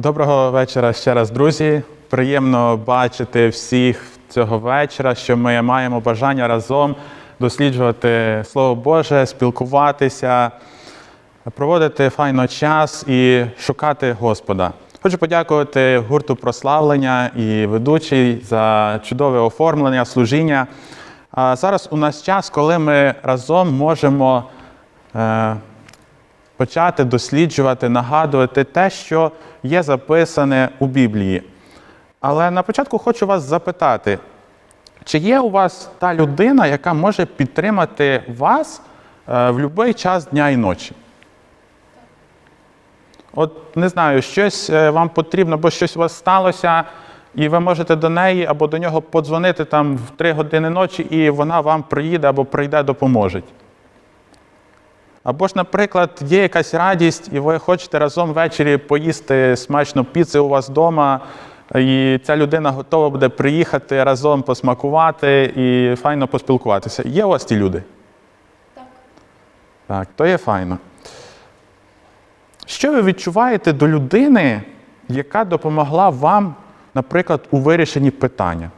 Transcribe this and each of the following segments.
Доброго вечора ще раз, друзі. Приємно бачити всіх цього вечора, що ми маємо бажання разом досліджувати Слово Боже, спілкуватися, проводити файно час і шукати Господа. Хочу подякувати гурту прославлення і ведучий за чудове оформлення, служіння. А зараз у нас час, коли ми разом можемо е, почати досліджувати, нагадувати те, що є записане у Біблії. Але на початку хочу вас запитати, чи є у вас та людина, яка може підтримати вас е, в будь-який час дня і ночі? От не знаю, щось е, вам потрібно, або щось у вас сталося, і ви можете до неї або до нього подзвонити там в 3 години ночі, і вона вам приїде або прийде, допоможе. Або ж, наприклад, є якась радість, і ви хочете разом ввечері поїсти смачно піци у вас вдома, і ця людина готова буде приїхати разом посмакувати і файно поспілкуватися. Є у вас ті люди? Так. Так, то є файно. Що ви відчуваєте до людини, яка допомогла вам, наприклад, у вирішенні питання?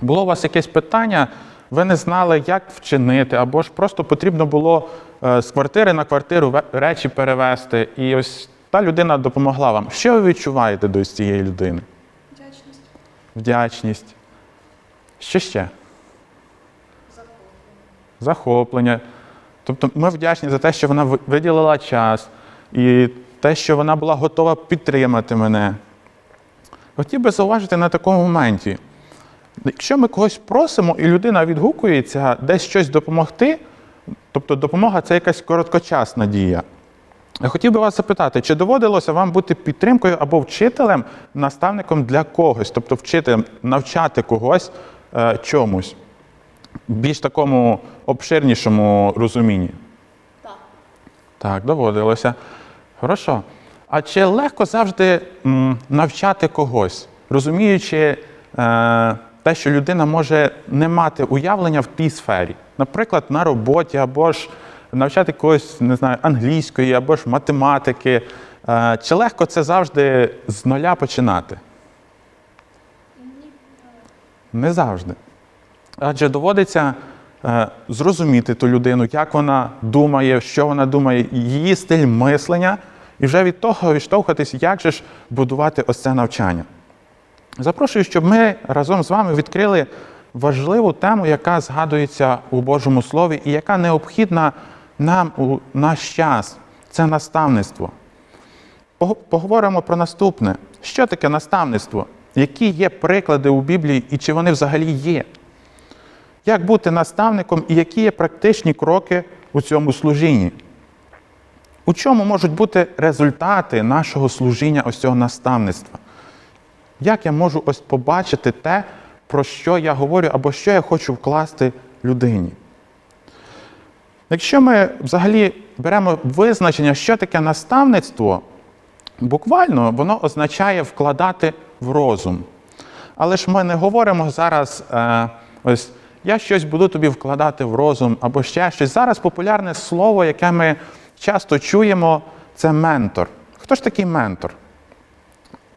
Було у вас якесь питання, ви не знали, як вчинити, або ж просто потрібно було е, з квартири на квартиру речі перевезти, і ось та людина допомогла вам. Що ви відчуваєте до цієї людини? Вдячність. Вдячність. Що ще? Захоплення. захоплення. Тобто ми вдячні за те, що вона виділила час і те, що вона була готова підтримати мене. Хотів би зауважити на такому моменті. Якщо ми когось просимо, і людина відгукується десь щось допомогти, тобто допомога це якась короткочасна дія. Я хотів би вас запитати, чи доводилося вам бути підтримкою або вчителем, наставником для когось, тобто вчителем навчати когось е, чомусь? більш такому обширнішому розумінні. Так. Так, доводилося. Хорошо. А чи легко завжди м, навчати когось, розуміючи е, те, що людина може не мати уявлення в тій сфері? Наприклад, на роботі, або ж навчати когось, не знаю, англійської, або ж математики. Е, чи легко це завжди з нуля починати? Не завжди. Адже доводиться е, зрозуміти ту людину, як вона думає, що вона думає, її стиль мислення, і вже від того відштовхуватись, як же ж будувати ось це навчання. Запрошую, щоб ми разом з вами відкрили важливу тему, яка згадується у Божому Слові і яка необхідна нам у наш час. Це наставництво. Поговоримо про наступне. Що таке наставництво? Які є приклади у Біблії і чи вони взагалі є? Як бути наставником і які є практичні кроки у цьому служінні? У чому можуть бути результати нашого служіння ось цього наставництва? Як я можу ось побачити те, про що я говорю, або що я хочу вкласти людині? Якщо ми взагалі беремо визначення, що таке наставництво, буквально воно означає вкладати в розум. Але ж ми не говоримо зараз, е, ось я щось буду тобі вкладати в розум або ще щось. Зараз популярне слово, яке ми часто чуємо, це ментор. Хто ж такий ментор?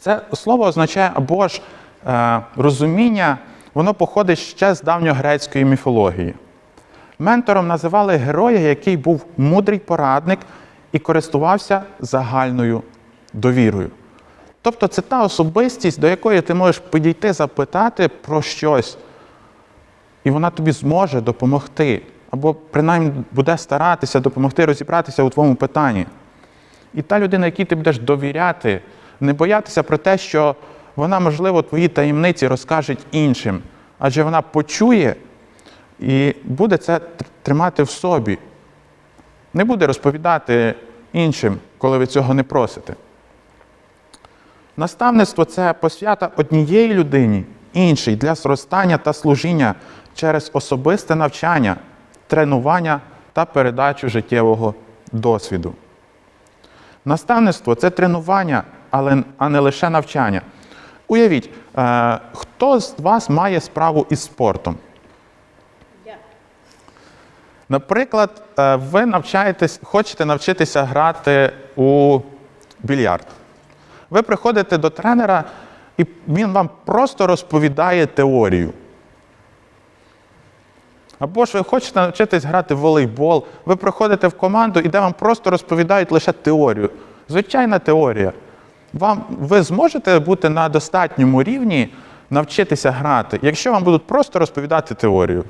Це слово означає або ж е, розуміння, воно походить ще з давньогрецької міфології. Ментором називали героя, який був мудрий порадник і користувався загальною довірою. Тобто це та особистість, до якої ти можеш підійти, запитати про щось, і вона тобі зможе допомогти, або принаймні буде старатися допомогти розібратися у твоєму питанні. І та людина, якій ти будеш довіряти, не боятися про те, що вона, можливо, твої таємниці розкаже іншим, адже вона почує і буде це тримати в собі. Не буде розповідати іншим, коли ви цього не просите. Наставництво це посвята однієї людині, іншій для зростання та служіння через особисте навчання, тренування та передачу життєвого досвіду. Наставництво це тренування, але а не лише навчання. Уявіть, е, хто з вас має справу із спортом? Наприклад, е, ви навчаєтесь, хочете навчитися грати у більярд. Ви Ви приходите до тренера, і він вам просто розповідає теорію. Або ж ви хочете навчитись грати в волейбол, ви приходите в команду, і де вам просто розповідають лише теорію. Звичайна теорія. Вам, ви зможете бути на достатньому рівні навчитися грати, якщо вам будуть просто розповідати теорію.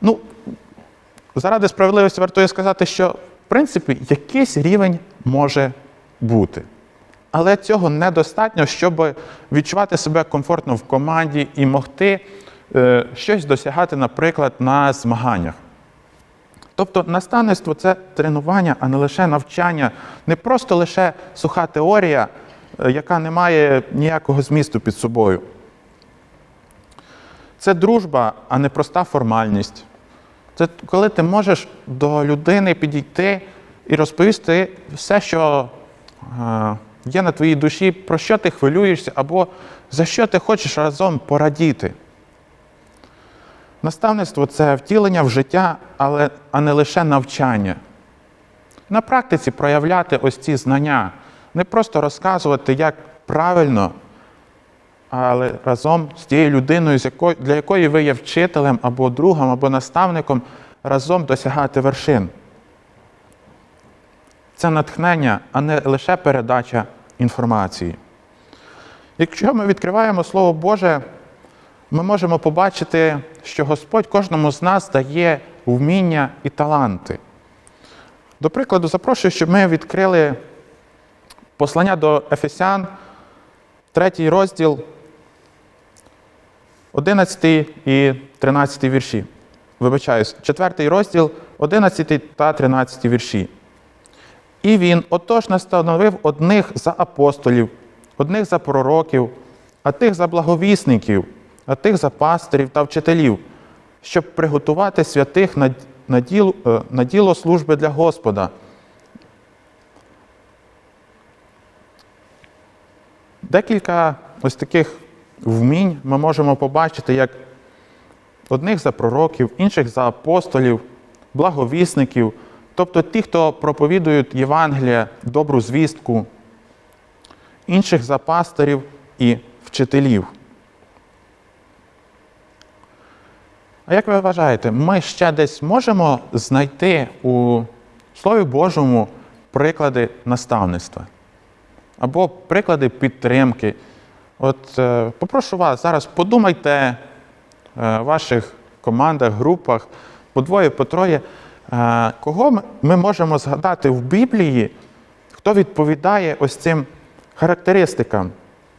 Ну, заради справедливості вартує сказати, що в принципі якийсь рівень може бути. Але цього недостатньо, щоб відчувати себе комфортно в команді і могти е, щось досягати, наприклад, на змаганнях. Тобто наставництво це тренування, а не лише навчання, не просто лише суха теорія, е, яка не має ніякого змісту під собою. Це дружба, а не проста формальність. Це коли ти можеш до людини підійти і розповісти все, що е, є на твоїй душі, про що ти хвилюєшся, або за що ти хочеш разом порадіти. Наставництво це втілення в життя, але, а не лише навчання. На практиці проявляти ось ці знання, не просто розказувати, як правильно, але разом з тією людиною, для якої ви є вчителем або другом, або наставником, разом досягати вершин. Це натхнення, а не лише передача інформації. Якщо ми відкриваємо Слово Боже, ми можемо побачити, що Господь кожному з нас дає вміння і таланти. До прикладу, запрошую, щоб ми відкрили послання до Ефесян, третій розділ, 11 і 13 вірші. Вибачаюсь, четвертий розділ, 11 та 13 вірші. І він отож настановив одних за апостолів, одних за пророків, а тих за благовісників, тих за пастирів та вчителів, щоб приготувати святих на, діло, е, на діло служби для Господа. Декілька ось таких вмінь ми можемо побачити, як одних за пророків, інших за апостолів, благовісників, тобто ті, хто проповідують Євангелія, добру звістку, інших за пастирів і вчителів. А як ви вважаєте, ми ще десь можемо знайти у Слові Божому приклади наставництва? Або приклади підтримки? От е, попрошу вас зараз подумайте е, в ваших командах, групах, по двоє, по троє, е, кого ми- можемо згадати в Біблії, хто відповідає ось цим характеристикам,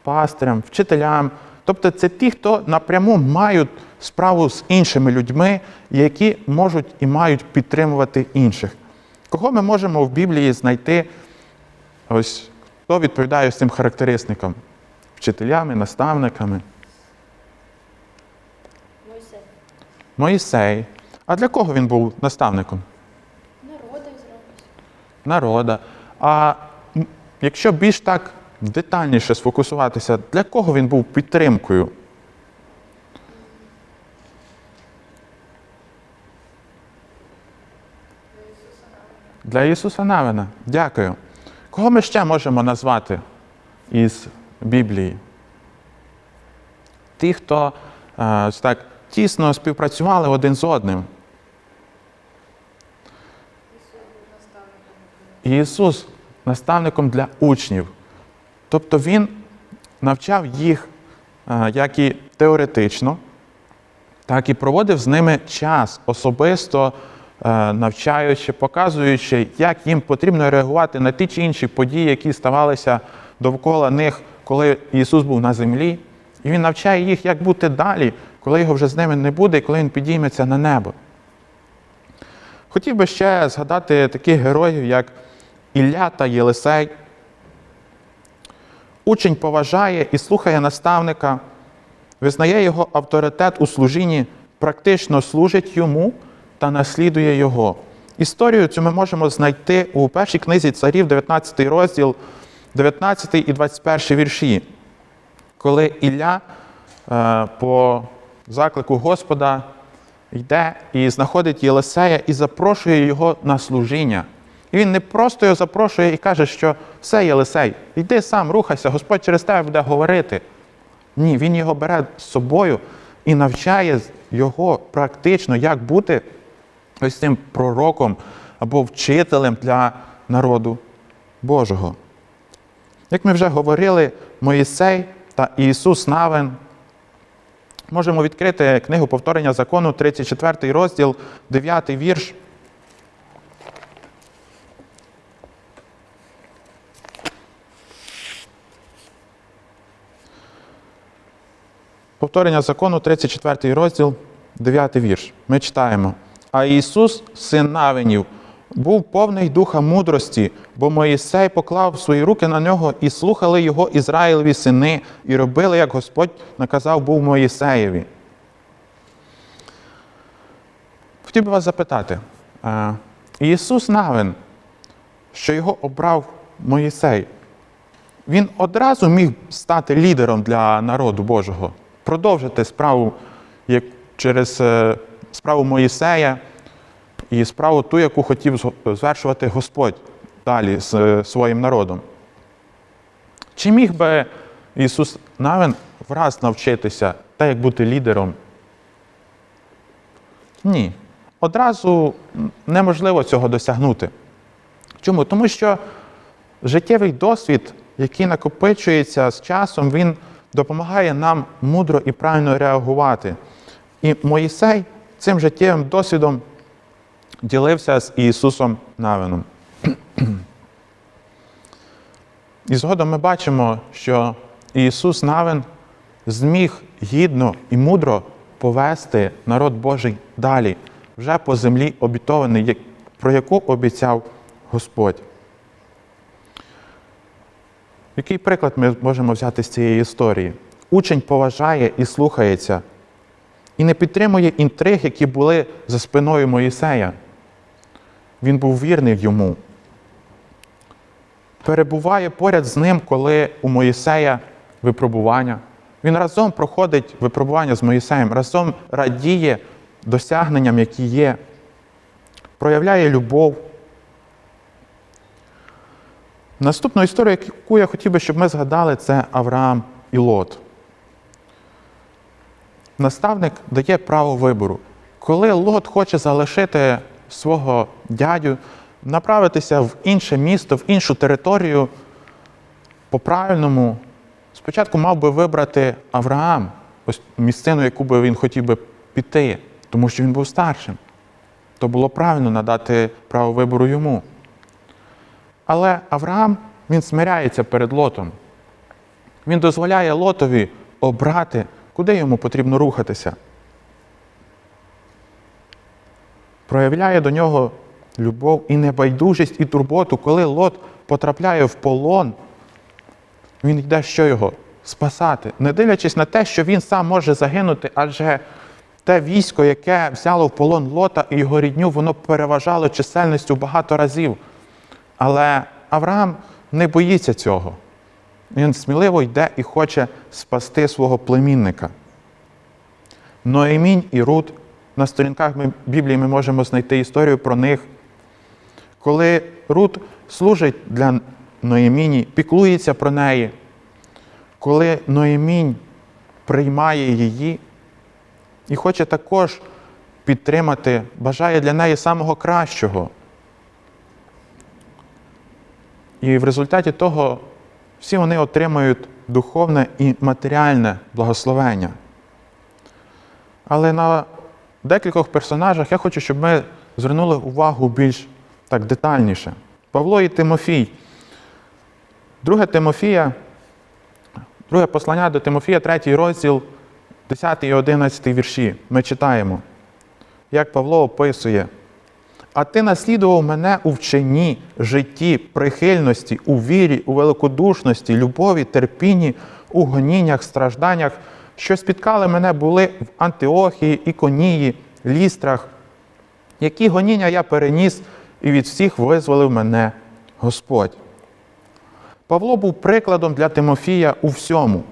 пастирям, вчителям. Тобто це ті, хто напряму мають справу з іншими людьми, які можуть і мають підтримувати інших. Кого ми можемо в Біблії знайти, ось хто відповідає ось цим характеристикам? Вчителями, наставниками. Мойсей. Моїсей. А для кого він був наставником? Зробить. Народа. А якщо більш так детальніше сфокусуватися, для кого він був підтримкою? Для Ісуса Навина. Дякую. Кого ми ще можемо назвати із Біблії? Ті, хто е, так тісно співпрацювали один з одним. Ісус наставником для учнів. Тобто Він навчав їх е, як і теоретично, так і проводив з ними час, особисто навчаючи, показуючи, як їм потрібно реагувати на ті чи інші події, які ставалися довкола них, коли Ісус був на землі. І Він навчає їх, як бути далі, коли його вже з ними не буде, і коли він підійметься на небо. Хотів би ще згадати таких героїв, як Ілля та Єлисей. Учень поважає і слухає наставника, визнає його авторитет у служінні, практично служить йому та наслідує його. Історію цю ми можемо знайти у першій книзі царів, 19 розділ, 19 і 21 вірші, коли Ілля е, по заклику Господа йде і знаходить Єлисея і запрошує його на служіння. І він не просто його запрошує і каже, що все, Єлисей, йди сам, рухайся, Господь через тебе буде говорити. Ні, він його бере з собою і навчає його практично, як бути ось цим пророком або вчителем для народу Божого. Як ми вже говорили, Моїсей та Ісус Навин. Можемо відкрити книгу повторення закону, 34 розділ, 9 вірш. Повторення закону, 34 розділ, 9 вірш. Ми читаємо. А Ісус, син Навинів, був повний духа мудрості, бо Моїсей поклав свої руки на нього і слухали його Ізраїлеві сини, і робили, як Господь наказав був Моїсеєві. Хотів би вас запитати, Ісус Навин, що його обрав Моїсей, він одразу міг стати лідером для народу Божого, продовжити справу як через е, справу Моїсея і справу ту, яку хотів звершувати Господь далі з е, своїм народом. Чи міг би Ісус Навин враз навчитися так, як бути лідером? Ні. Одразу неможливо цього досягнути. Чому? Тому що життєвий досвід, який накопичується з часом, він допомагає нам мудро і правильно реагувати. І Моїсей цим життєвим досвідом ділився з Ісусом Навином. І згодом ми бачимо, що Ісус Навин зміг гідно і мудро повести народ Божий далі, вже по землі обітований, про яку обіцяв Господь. Який приклад ми можемо взяти з цієї історії? Учень поважає і слухається, і не підтримує інтриг, які були за спиною Моїсея. Він був вірний йому. Перебуває поряд з ним, коли у Моїсея випробування. Він разом проходить випробування з Моїсеєм, разом радіє досягненням, які є, проявляє любов. Наступну історію, яку я хотів би, щоб ми згадали, це Авраам і Лот. Наставник дає право вибору. Коли Лот хоче залишити свого дядю, направитися в інше місто, в іншу територію, по-правильному, спочатку мав би вибрати Авраам, ось місцину, яку би він хотів би піти, тому що він був старшим. То було правильно надати право вибору йому. Але Авраам він смиряється перед Лотом. Він дозволяє Лотові обрати, куди йому потрібно рухатися. Проявляє до нього любов і небайдужість і турботу, коли Лот потрапляє в полон, він йде що його? Спасати, не дивлячись на те, що він сам може загинути, адже те військо, яке взяло в полон Лота і його рідню, воно переважало чисельністю багато разів. Але Авраам не боїться цього. Він сміливо йде і хоче спасти свого племінника. Ноемінь і Рут на сторінках Біблії ми можемо знайти історію про них. Коли Рут служить для Ноєміні, піклується про неї, коли Ноємінь приймає її і хоче також підтримати, бажає для неї самого кращого. І в результаті того всі вони отримають духовне і матеріальне благословення. Але на декількох персонажах я хочу, щоб ми звернули увагу більш так детальніше. Павло і Тимофій. Друге Тимофія, друге послання до Тимофія, третій розділ, 10 і 11 вірші. Ми читаємо, як Павло описує. А ти наслідував мене у вченні, житті, прихильності, у вірі, у великодушності, любові, терпінні, у гоніннях, стражданнях, що спіткали мене були в Антиохії, Іконії, Лістрах. Які гоніння я переніс і від всіх визволив мене Господь. Павло був прикладом для Тимофія у всьому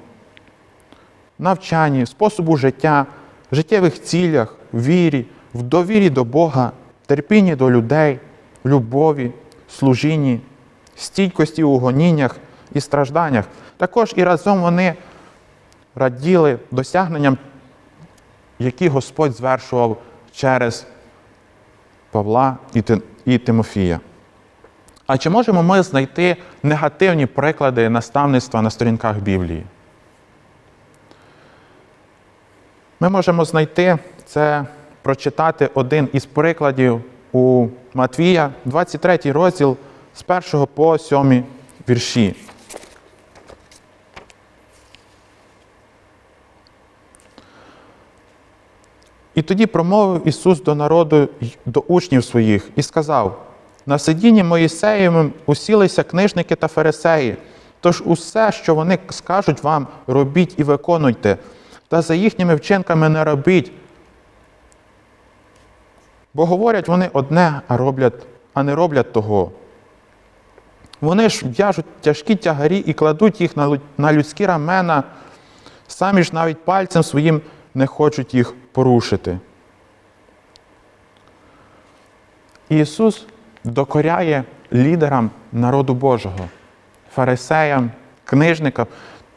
навчанні, способу життя, життєвих цілях, вірі, в довірі до Бога, терпінні до людей, любові, служінні, стійкості у гоніннях і стражданнях. Також і разом вони раділи досягненням, які Господь звершував через Павла і Тимофія. А чи можемо ми знайти негативні приклади наставництва на сторінках Біблії? Ми можемо знайти це, прочитати один із прикладів у Матвія, 23 розділ з 1 по 7 вірші. І тоді промовив Ісус до народу до учнів своїх і сказав: на сидінні Моїсеєвим усілися книжники та фарисеї. Тож усе, що вони скажуть вам, робіть і виконуйте, та за їхніми вчинками не робіть. Бо говорять вони одне, а роблять, а не роблять того. Вони ж в'яжуть тяжкі тягарі і кладуть їх на людські рамена, самі ж навіть пальцем своїм не хочуть їх порушити. Ісус докоряє лідерам народу Божого, фарисеям, книжникам,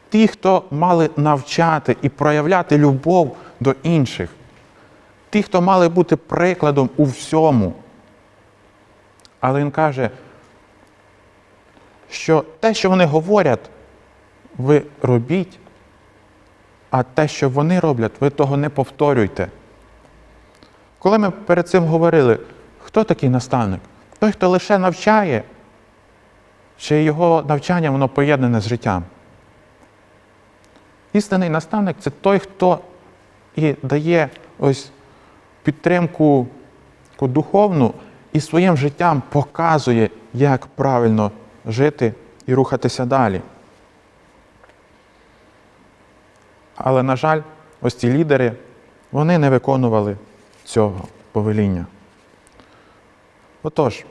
ті, хто мали навчати і проявляти любов до інших, ті, хто мали бути прикладом у всьому. Але Він каже, що те, що вони говорять, ви робіть, а те, що вони роблять, ви того не повторюйте. Коли ми перед цим говорили, хто такий наставник? Той, хто лише навчає, чи його навчання воно поєднане з життям. Істинний наставник це той, хто і дає ось підтримку духовну і своїм життям показує, як правильно жити і рухатися далі. Але, на жаль, ось ці лідери, вони не виконували цього повеління. Отож,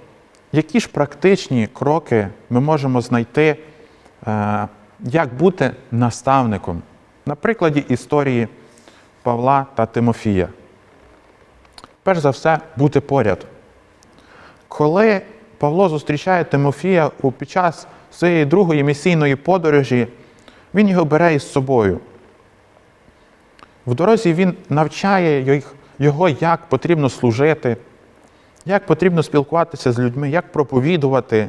які ж практичні кроки ми можемо знайти, е, як бути наставником? На прикладі історії Павла та Тимофія. Перш за все, бути поряд. Коли Павло зустрічає Тимофія під час своєї другої місійної подорожі, він його бере із собою. В дорозі він навчає його, як потрібно служити, як потрібно спілкуватися з людьми, як проповідувати,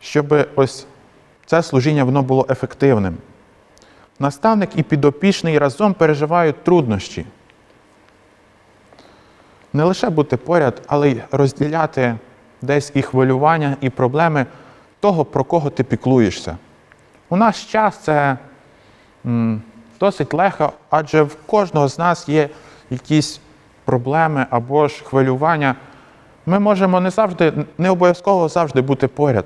щоб ось це служіння воно було ефективним. Наставник і підопічний разом переживають труднощі. Не лише бути поряд, але й розділяти десь і хвилювання, і проблеми того, про кого ти піклуєшся. У наш час це м, досить легко, адже в кожного з нас є якісь проблеми або ж хвилювання. Ми можемо не завжди, не обов'язково завжди бути поряд,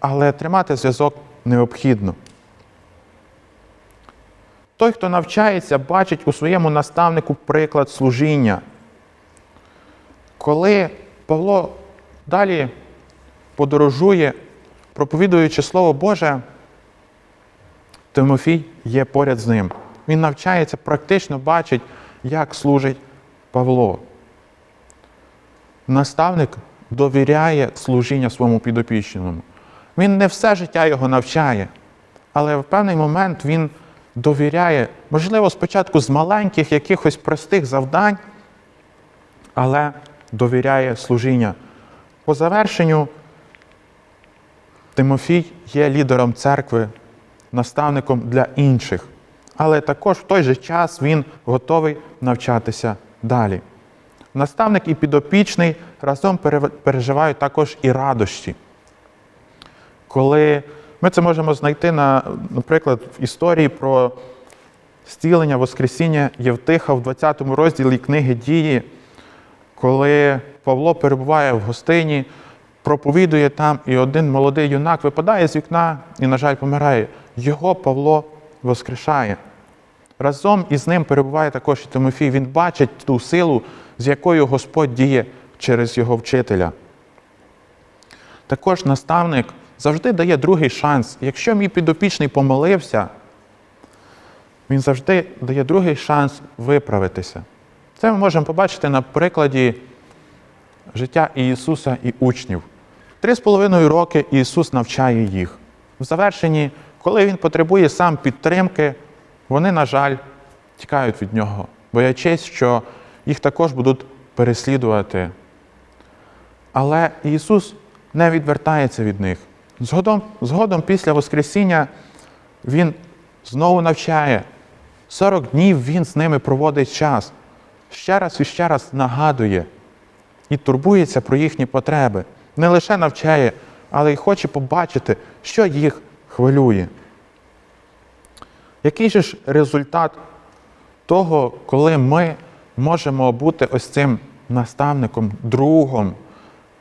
але тримати зв'язок необхідно. Той, хто навчається, бачить у своєму наставнику приклад служіння. Коли Павло далі подорожує, проповідуючи Слово Боже, Тимофій є поряд з ним. Він навчається, практично бачить, як служить Павло. Наставник довіряє служіння своєму підопічному. Він не все життя його навчає, але в певний момент він довіряє, можливо, спочатку з маленьких якихось простих завдань, але довіряє служіння. По завершенню Тимофій є лідером церкви, наставником для інших, але також в той же час він готовий навчатися далі. Наставник і підопічний разом пере- переживають також і радощі. Коли ми це можемо знайти, на, наприклад, в історії про зцілення Воскресіння Євтиха в 20 розділі книги Дії, коли Павло перебуває в гостині, проповідує там, і один молодий юнак випадає з вікна і, на жаль, помирає. Його Павло воскрешає. Разом із ним перебуває також і Тимофій. Він бачить ту силу, з якою Господь діє через його вчителя. Також наставник завжди дає другий шанс. Якщо мій підопічний помилився, він завжди дає другий шанс виправитися. Це ми можемо побачити на прикладі життя Ісуса і учнів. Три з половиною роки Ісус навчає їх. В завершенні, коли Він потребує сам підтримки, вони, на жаль, тікають від нього, боячись, що їх також будуть переслідувати. Але Ісус не відвертається від них. Згодом, згодом після Воскресіння Він знову навчає. 40 днів Він з ними проводить час. Ще раз і ще раз нагадує і турбується про їхні потреби. Не лише навчає, але й хоче побачити, що їх хвилює. Який же ж результат того, коли ми можемо бути ось цим наставником, другом,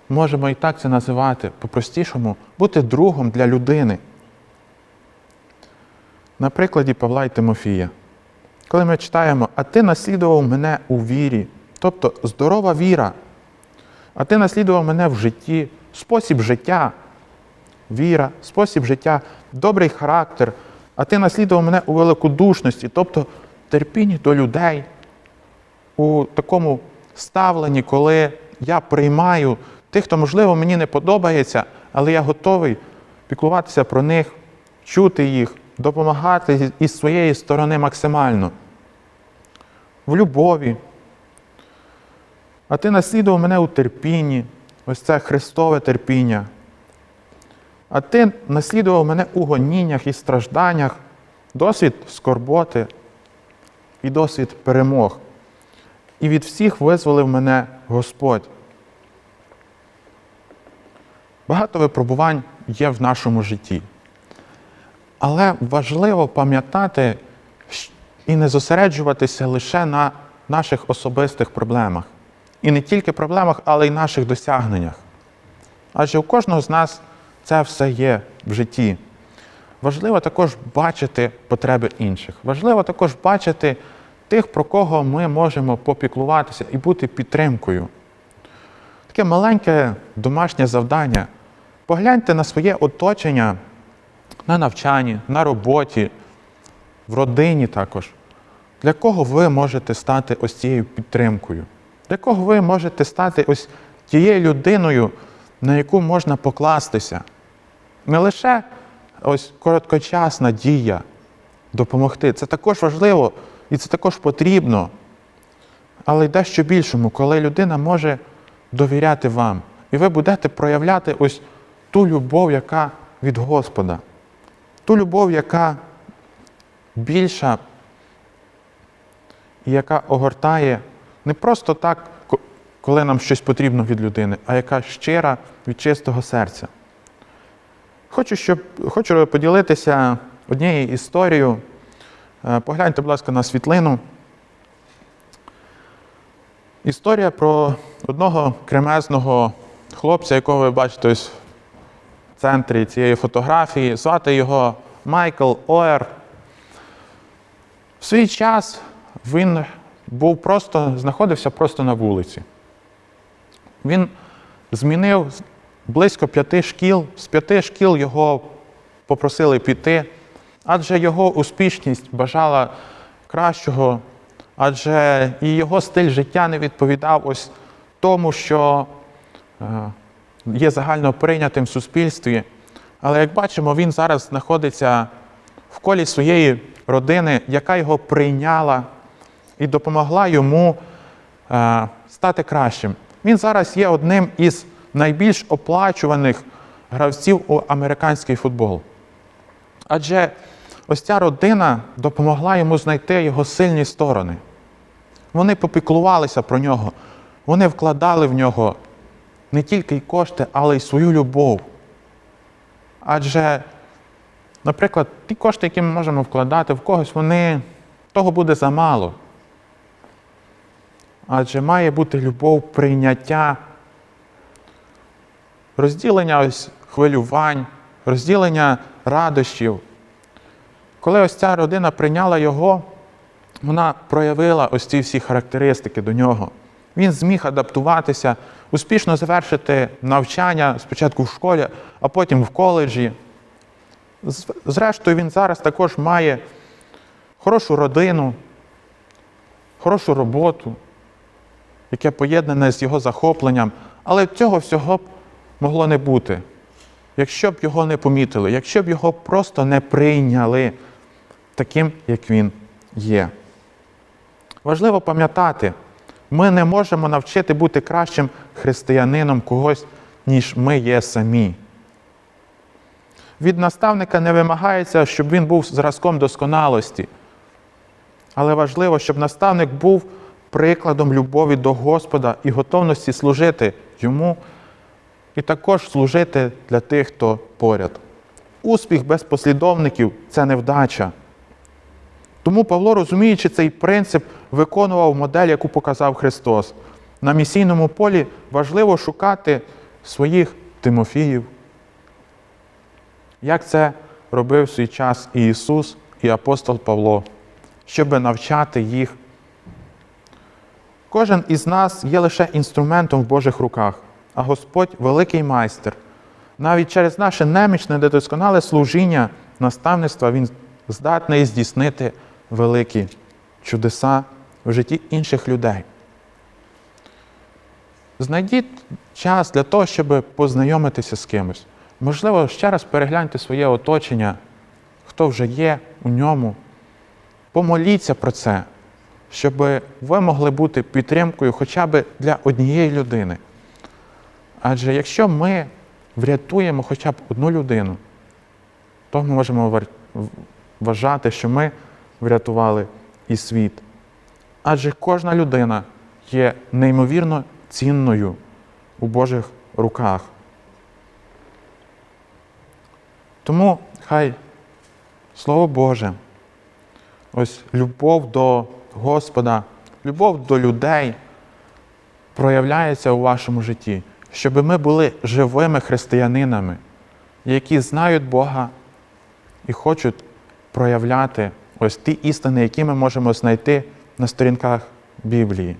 можемо і так це називати, по-простішому, бути другом для людини. На прикладі Павла і Тимофія. Коли ми читаємо, а ти наслідував мене у вірі, тобто здорова віра, а ти наслідував мене в житті, спосіб життя, віра, спосіб життя, добрий характер, а ти наслідував мене у великодушності, тобто терпінні до людей, у такому ставленні, коли я приймаю тих, хто, можливо, мені не подобається, але я готовий піклуватися про них, чути їх, допомагати із своєї сторони максимально. В любові. А ти наслідував мене у терпінні, ось це Христове терпіння. А ти наслідував мене у гоніннях і стражданнях, досвід скорботи і досвід перемог. І від всіх визволив мене Господь. Багато випробувань є в нашому житті. Але важливо пам'ятати і не зосереджуватися лише на наших особистих проблемах. І не тільки проблемах, але й наших досягненнях. Адже у кожного з нас це все є в житті. Важливо також бачити потреби інших. Важливо також бачити тих, про кого ми можемо попіклуватися і бути підтримкою. Таке маленьке домашнє завдання. Погляньте на своє оточення на навчанні, на роботі, в родині також. Для кого ви можете стати ось цією підтримкою? Для кого ви можете стати ось тією людиною, на яку можна покластися? Не лише ось короткочасна дія допомогти. Це також важливо і це також потрібно. Але й дещо більшому, коли людина може довіряти вам, і ви будете проявляти ось ту любов, яка від Господа, ту любов, яка більша і яка огортає не просто так, коли нам щось потрібно від людини, а яка щира від чистого серця. Хочу, щоб, хочу поділитися однією історією. Е, Погляньте, будь ласка, на світлину. Історія про одного кремезного хлопця, якого ви бачите ось центрі цієї фотографії. Звати його Майкл Оер. В свій час він був просто, знаходився просто на вулиці. Він змінив близько п'яти шкіл. З п'яти шкіл його попросили піти, адже його успішність бажала кращого, адже і його стиль життя не відповідав ось тому, що е, є загально прийнятим в суспільстві. Але як бачимо, він зараз знаходиться в колі своєї родини, яка його прийняла і допомогла йому е, стати кращим. Він зараз є одним із найбільш оплачуваних гравців у американський футбол. Адже ось ця родина допомогла йому знайти його сильні сторони. Вони попіклувалися про нього, вони вкладали в нього не тільки й кошти, але й свою любов. Адже, наприклад, ті кошти, які ми можемо вкладати в когось, вони того буде замало. Адже має бути любов, прийняття, розділення ось хвилювань, розділення радощів. Коли ось ця родина прийняла його, вона проявила ось ці всі характеристики до нього. Він зміг адаптуватися, успішно завершити навчання спочатку в школі, а потім в коледжі. Зрештою, він зараз також має хорошу родину, хорошу роботу, яке поєднане з його захопленням, Але цього всього б могло не бути, якщо б його не помітили, якщо б його просто не прийняли таким, як він є. Важливо пам'ятати, ми не можемо навчити бути кращим християнином когось, ніж ми є самі. Від наставника не вимагається, щоб він був зразком досконалості. Але важливо, щоб наставник був прикладом любові до Господа і готовності служити йому, і також служити для тих, хто поряд. Успіх без послідовників це невдача. Тому Павло, розуміючи цей принцип, виконував модель, яку показав Христос. На місійному полі важливо шукати своїх Тимофіїв. Як це робив в свій час і Ісус, і апостол Павло, щоб навчати їх. Кожен із нас є лише інструментом в Божих руках, а Господь великий майстер. Навіть через наше немічне недосконале служіння, наставництва Він здатний здійснити великі чудеса в житті інших людей. Знайдіть час для того, щоб познайомитися з кимось. Можливо, ще раз перегляньте своє оточення, хто вже є у ньому. Помоліться про це, щоб ви могли бути підтримкою хоча б для однієї людини. Адже якщо ми врятуємо хоча б одну людину, то ми можемо вважати, що ми врятували і світ. Адже кожна людина є неймовірно цінною у Божих руках. Тому хай Слово Боже, ось любов до Господа, любов до людей проявляється у вашому житті, щоб ми були живими християнинами, які знають Бога і хочуть проявляти ось ті істини, які ми можемо знайти на сторінках Біблії.